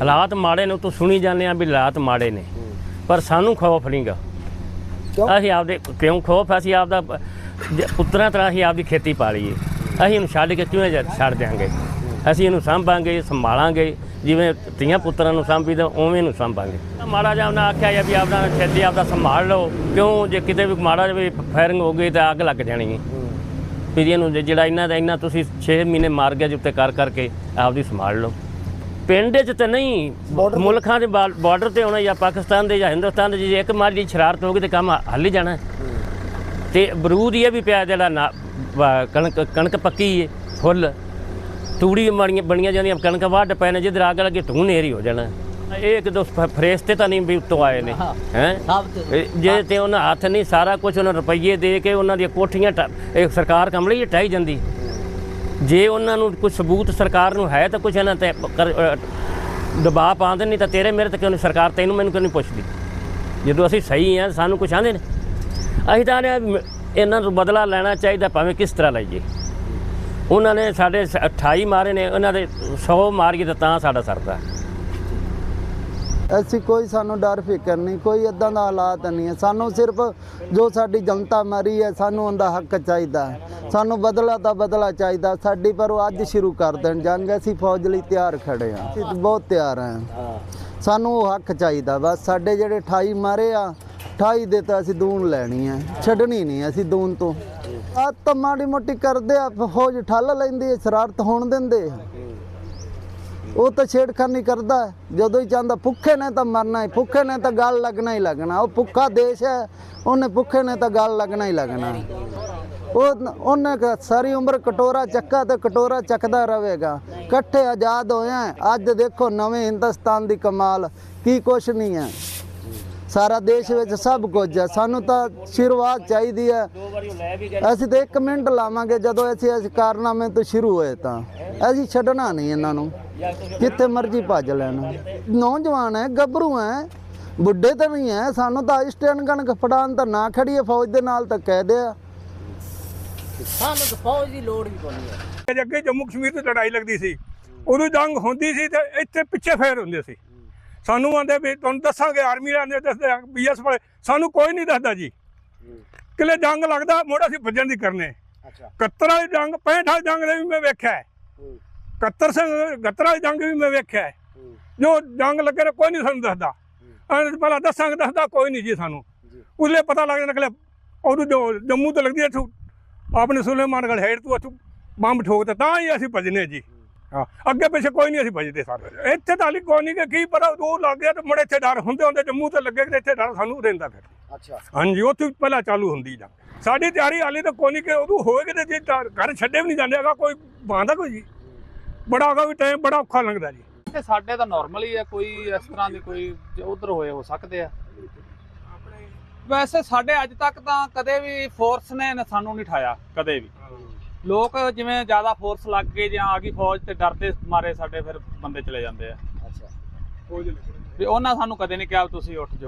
ਹਾਲਾਤ ਮਾੜੇ ਨੇ ਤੂੰ ਸੁਣੀ ਜਾਂਦੇ ਆ ਵੀ ਹਾਲਾਤ ਮਾੜੇ ਨੇ। ਪਰ ਸਾਨੂੰ ਖੌਫ ਨਹੀਂਗਾ ਅਸੀਂ ਆਪਦੇ ਕਿਉਂ ਖੌਫ? ਅਸੀਂ ਆਪਦਾ ਪ- ਪੁੱਤਰਾਂ ਤਰ੍ਹਾਂ ਅਸੀਂ ਆਪਦੀ ਖੇਤੀ ਪਾਲੀਏ। ਅਸੀਂ ਇਹਨੂੰ ਛੱਡ ਕੇ ਕਿਵੇਂ ਛੱਡ ਦਿਆਂਗੇ? ਅਸੀਂ ਇਹਨੂੰ ਸਾਂਭਾਂਗੇ ਸੰਭਾਲਾਂਗੇ। ਜਿਵੇਂ ਧੀਆਂ ਪੁੱਤਰਾਂ ਨੂੰ ਸਾਂਭੀਦਾ ਉਵੇਂ ਇਹਨੂੰ ਸਾਂਭਾਂਗੇ। ਮਾੜਾ ਜਿਹਾ ਉਹਨਾਂ ਆਖਿਆ ਜਾਂ ਵੀ ਆਪਦਾ ਖੇਤੀ ਆਪਦਾ ਸੰਭਾਲ ਲਓ। ਕਿਉਂ? ਜੇ ਕਿਤੇ ਵੀ ਮਾੜਾ ਜਿਹਾ ਵੀ ਫਾਇਰਿੰਗ ਹੋ ਗਈ ਤਾਂ ਅੱਗ ਲੱਗ ਜਾਣੀ ਹੈ। ਵੀ ਇਹਨੂੰ ਜਿਹੜਾ ਇਹਨਾਂ ਦਾ ਇਹਨਾਂ ਤੁਸੀਂ 6 ਮਹੀਨੇ ਮਾਰ ਗਿਆ ਉੱਤੇ ਕਰ ਕਰਕੇ ਆਪਦੀ ਸੰਭਾਲ ਲਓ। ਪਿੰਡ 'ਚ ਤਾਂ ਨਹੀਂ ਮੁਲਕਾਂ ਦੇ ਬਾਰਡਰ ਤੇ ਹੋਣਾ ਜਾਂ ਪਾਕਿਸਤਾਨ ਦੇ ਜਾਂ ਹਿੰਦੁਸਤਾਨ ਦੇ ਜੇ ਇੱਕ ਮਾਰੀ ਸ਼ਰਾਰਤ ਹੋ ਗਈ ਤੇ ਕੰਮ ਹੱਲ ਹੀ ਜਾਣਾ। ਹੈ। ਤੇ ਬਰੂਦ ਇਹ ਵੀ ਪਿਆ ਜਿਹੜਾ ਕਣਕ ਕਣਕ ਪੱਕੀ ਏ ਫੁੱਲ। ਤੂੜੀ ਮਾਰੀਆਂ ਬਣੀਆਂ ਜਾਂਦੀਆਂ ਕਣਕ ਵੱਢ ਪਏ ਨੇ ਜਿੱਧਰ ਅੱਗ ਲੱਗੇ ਧੂੰ ਨੇਰੀ ਹੋ ਜਾਣਾ। ਇਹ ਇੱਕ ਦੋ ਫ- ਫਰੇਸਤੇ ਤਾਂ ਨਹੀਂ ਵੀ ਉੱਤੋਂ ਆਏ ਨੇ ਹੈ ਤੇ। ਜੇ ਤੇ ਉਹਨਾਂ ਹੱਥ ਨਹੀਂ ਸਾਰਾ ਕੁਝ ਉਹਨਾਂ ਰੁਪਈਏ ਦੇ ਕੇ ਉਹਨਾਂ ਦੀਆਂ ਕੋਠੀਆਂ ਇਹ ਸਰਕਾਰ ਕਮਲੀ ਢਾਈ ਜਾਂਦੀ। ਜੇ ਉਹਨਾਂ ਨੂੰ ਕੋਈ ਸਬੂਤ ਸਰਕਾਰ ਨੂੰ ਹੈ ਤਾਂ ਕੁਝ ਇਹਨਾਂ ਤੇ ਕਰ- ਦਬਾਅ ਪਾਉਂਦੇ ਨਹੀਂ ਤਾਂ ਤੇਰੇ ਮੇਰੇ ਤੇ ਕਿਉਂ ਨਹੀਂ? ਸਰਕਾਰ ਤੈਨੂੰ ਮੈਨੂੰ ਕਿਉਂ ਨਹੀਂ ਪੁੱਛਦੀ? ਜਦੋਂ ਅਸੀਂ ਸਹੀ ਆ ਸਾਨੂੰ ਕੁਝ ਆਂਦੇ ਨੇ। ਅਸੀਂ ਤਾਂ ਆਨੇ ਇਹਨਾਂ ਨੂੰ ਬਦਲਾ ਲੈਣਾ ਚਾਹੀਦਾ, ਭਾਵੇਂ ਕਿਸ ਤਰ੍ਹਾਂ ਲਈਏ। ਉਹਨਾਂ ਨੇ ਸਾਡੇ ਸ- 28 ਮਾਰੇ ਨੇ, ਉਹਨਾਂ ਦੇ 100 ਮਾਰੀਏ ਤਾਂ ਸਾਡਾ ਸਰਦਾ। ਅਸੀਂ ਕੋਈ ਸਾਨੂੰ ਡਰ ਫਿਕਰ ਨਹੀਂ, ਕੋਈ ਇਦਾਂ ਦਾ ਹਾਲਾਤ ਨਹੀਂ ਹੈ। ਸਾਨੂੰ ਸਿਰਫ ਜੋ ਸਾਡੀ ਜਨਤਾ ਮਰੀ ਹੈ, ਸਾਨੂੰ ਉਹਦਾ ਹੱਕ ਚਾਹੀਦਾ ਸਾਨੂੰ ਬਦਲਾ ਤਾਂ ਬਦਲਾ ਚਾਹੀਦਾ। ਸਾਡੀ ਪਰ ਉਹ ਅੱਜ ਸ਼ੁਰੂ ਕਰ ਦੇਣ ਜਾਣਗੇ ਅਸੀਂ ਫੌਜ ਲਈ ਤਿਆਰ ਖੜੇ ਹਾਂ। ਅਸੀਂ ਬਹੁਤ ਤਿਆਰ ਹਾਂ। ਸਾਨੂੰ ਉਹ ਹੱਕ ਚਾਹੀਦਾ। ਬਸ ਸਾਡੇ ਜਿਹੜੇ 28 ਮਾਰੇ ਆ 28 ਦੇ ਤਾਂ ਅਸੀਂ ਦੂਨ ਲੈਣੀ ਹੈ। ਛੱਡਣੀ ਨਹੀਂ ਅਸੀਂ ਦੂਨ ਤੋਂ। ਆ ਤਾਂ ਮਾੜੀ ਮੋਟੀ ਕਰਦੇ ਆ, ਫੌਜ ਠੱਲ ਲੈਂਦੀ ਹੈ, ਸ਼ਰਾਰਤ ਹੋਣ ਦਿੰਦੇ ਉਹ ਤਾਂ ਛੇੜਖਾਨੀ ਕਰਦਾ ਜਦੋਂ ਹੀ ਚਾਹੁੰਦਾ ਭੁੱਖੇ ਨੇ ਤਾਂ ਮਰਨਾ ਹੀ, ਭੁੱਖੇ ਨੇ ਤਾਂ ਗੱਲ ਲੱਗਣਾ ਹੀ ਲੱਗਣਾ। ਉਹ ਭੁੱਖਾ ਦੇਸ਼ ਹੈ, ਉਹਨੇ ਭੁੱਖੇ ਨੇ ਤਾਂ ਗੱਲ ਲੱਗਣਾ ਹੀ ਲੱਗਣਾ। ਉਹ ਉਹਨੇ ਸਾਰੀ ਉਮਰ ਕਟੋਰਾ ਚੱਕਾ ਤੇ ਕਟੋਰਾ ਚੱਕਦਾ ਰਹੇਗਾ। ਇਕੱਠੇ ਆਜ਼ਾਦ ਹੋਇਆ ਅੱਜ ਦੇਖੋ ਨਵੇਂ ਹਿੰਦੁਸਤਾਨ ਦੀ ਕਮਾਲ, ਕੀ ਕੁਛ ਨਹੀਂ ਹੈ। ਸਾਰਾ ਦੇਸ਼ ਵਿੱਚ ਸਭ ਕੁਝ ਹੈ। ਸਾਨੂੰ ਤਾਂ ਸ਼ੁਰੂਆਤ ਚਾਹੀਦੀ ਹੈ। ਦੋ ਅਸੀਂ ਤਾਂ 1 ਮਿੰਟ ਲਾਵਾਂਗੇ ਜਦੋਂ ਅਸੀਂ ਇਸ ਕਾਰਨਾਮੇ ਤੋਂ ਸ਼ੁਰੂ ਹੋਏ ਤਾਂ। ਅਸੀਂ ਛੱਡਣਾ ਨਹੀਂ ਇਹਨਾਂ ਨੂੰ। ਜਿੱਥੇ ਮਰਜ਼ੀ ਭੱਜ ਲੈਣ। ਨੌਜਵਾਨ ਹੈ ਗੱਭਰੂ ਹੈ ਬੁੱਢੇ ਤਾਂ ਨਹੀਂ ਹੈ। ਸਾਨੂੰ ਤਾਂ ਸਟੈਂਡ ਕਣਕ ਫੜਾਉਣ ਤਾਂ ਨਾ ਖੜੀਏ ਫੌਜ ਦੇ ਨਾਲ ਤਾਂ ਕਹਿ ਦਿਆ। ਸਾਨੂੰ ਤਾਂ ਫੌਜ ਦੀ ਲੋੜ ਵੀ ਕੋਈ ਨਹੀਂ ਹੈ ਅੱਗੇ ਜੰਮੂ ਕਸ਼ਮੀਰ ਤੇ ਲੜਾਈ ਲੱਗਦੀ ਸੀ। ਉਦੋਂ ਜੰਗ ਹੁੰਦੀ ਸੀ ਤੇ ਇੱਥੇ ਪਿੱਛੇ ਫੇਰ ਹੁੰਦੇ ਸੀ। ਸਾਨੂੰ ਆਂਦੇ ਵੀ ਤੁਹਾਨੂੰ ਦੱਸਾਂਗੇ ਆਰਮੀ ਵਾਲਿਆਂ ਦੇ ਦੱਸਦੇ ਬੀਐਸ ਵਾਲੇ ਸਾਨੂੰ ਕੋਈ ਨਹੀਂ ਦੱਸਦਾ ਜੀ। ਕਿਲੇ ਜੰਗ ਲੱਗਦਾ ਮੋੜ ਅਸੀਂ ਭੱਜਣ ਦੀ ਕਰਨੇ। ਅੱਛਾ। 71 ਵਾਲੀ ਜੰਗ 65 ਵਾਲੀ ਜੰਗ ਦੇ ਵੀ ਮੈਂ ਵੇਖਿਆ ਹੈ। 71 ਸਿੰਘ 71 ਵਾਲੀ ਜੰਗ ਵੀ ਮੈਂ ਵੇਖਿਆ ਹੈ। ਜੋ ਜੰਗ ਲੱਗੇ ਨੇ ਕੋਈ ਨਹੀਂ ਸਾਨੂੰ ਦੱਸਦਾ। ਪਹਿਲਾਂ ਦੱਸਾਂਗੇ ਦੱਸਦਾ ਕੋਈ ਨਹੀਂ ਜੀ ਸਾਨੂੰ। ਉਹਲੇ ਪਤਾ ਲੱਗ ਜਾਂਦਾ ਕਿ ਉਦੋਂ ਜੋ ਜੰਮੂ ਤੋਂ ਲੱਗਦੀ ਹੈ ਇੱਥੋਂ ਆਪਣੇ ਸੁਲੇਮਾਨਗੜ ਹੈਡ ਤੋਂ ਇੱਥੋਂ ਬੰਬ ਠੋਕਦਾ ਤਾਂ ਹੀ ਅਸੀਂ ਭਜਨੇ ਜੀ। ਹਾਂ ਅੱਗੇ ਪਿੱਛੇ ਕੋਈ ਨਹੀਂ ਅਸੀਂ ਭਜਦੇ ਸਾਰੇ। ਇੱਥੇ ਤਾਂ ਹਾਲੀ ਕੋਈ ਨਹੀਂ ਕਿ ਕੀ ਪਤਾ ਉਹ ਲੱਗ ਗਿਆ ਤੇ ਮੜੇ ਇੱਥੇ ਡਰ ਹੁੰਦੇ ਹੁੰਦੇ ਜੰਮੂ ਤੇ ਲੱਗੇ ਤੇ ਇੱਥੇ ਡਰ ਸਾਨੂੰ ਰਹਿੰਦਾ ਫਿਰ। ਅੱਛਾ। ਹਾਂਜੀ ਉੱਥੇ ਵੀ ਪਹਿਲਾਂ ਚਾਲੂ ਹੁੰਦੀ ਜਾਂ ਸਾਡੀ ਤਿਆਰੀ ਹਾਲੇ ਤਾਂ ਕੋਈ ਨਹੀਂ ਕਿ ਉਦੋਂ ਹੋਏਗੀ ਤੇ ਜੇ ਤਾਂ ਘਰ ਛੱਡੇ ਵੀ ਨਹੀਂ ਜਾਂਦੇ ਹੈਗਾ ਕੋਈ ਬਾਂਦਾ ਕੋਈ ਜੀ। ਬੜਾ ਹੈਗਾ ਵੀ ਟਾਈਮ ਬੜਾ ਔਖਾ ਲੰਘਦਾ ਜੀ। ਤੇ ਸਾਡੇ ਤਾਂ ਨਾਰਮਲ ਹੀ ਆ ਕੋਈ ਇਸ ਤਰ੍ਹਾਂ ਦੀ ਕੋਈ ਉਧਰ ਹੋਏ ਹੋ ਸਕਦੇ ਆ। ਵੈਸੇ ਸਾਡੇ ਅੱਜ ਤੱਕ ਤਾਂ ਕਦੇ ਵੀ ਫੋਰਸ ਨੇ ਨਾ ਸਾਨੂੰ ਨਹੀਂ ਠਾਇਆ ਕਦੇ ਵੀ। ਲੋਕ ਜਿਵੇਂ ਜ਼ਿਆਦਾ ਫੋਰਸ ਲੱਗ ਗਏ ਜਾਂ ਆ ਗਈ ਫੌਜ ਤੇ ਡਰਦੇ ਮਾਰੇ ਸਾਡੇ ਫਿਰ ਬੰਦੇ ਚਲੇ ਜਾਂਦੇ ਆ। ਅੱਛਾ। ਵੀ ਉਹਨਾਂ ਸਾਨੂੰ ਕਦੇ ਨਹੀਂ ਕਿਹਾ ਵੀ ਤੁਸੀਂ ਉੱਠ ਜਾਓ।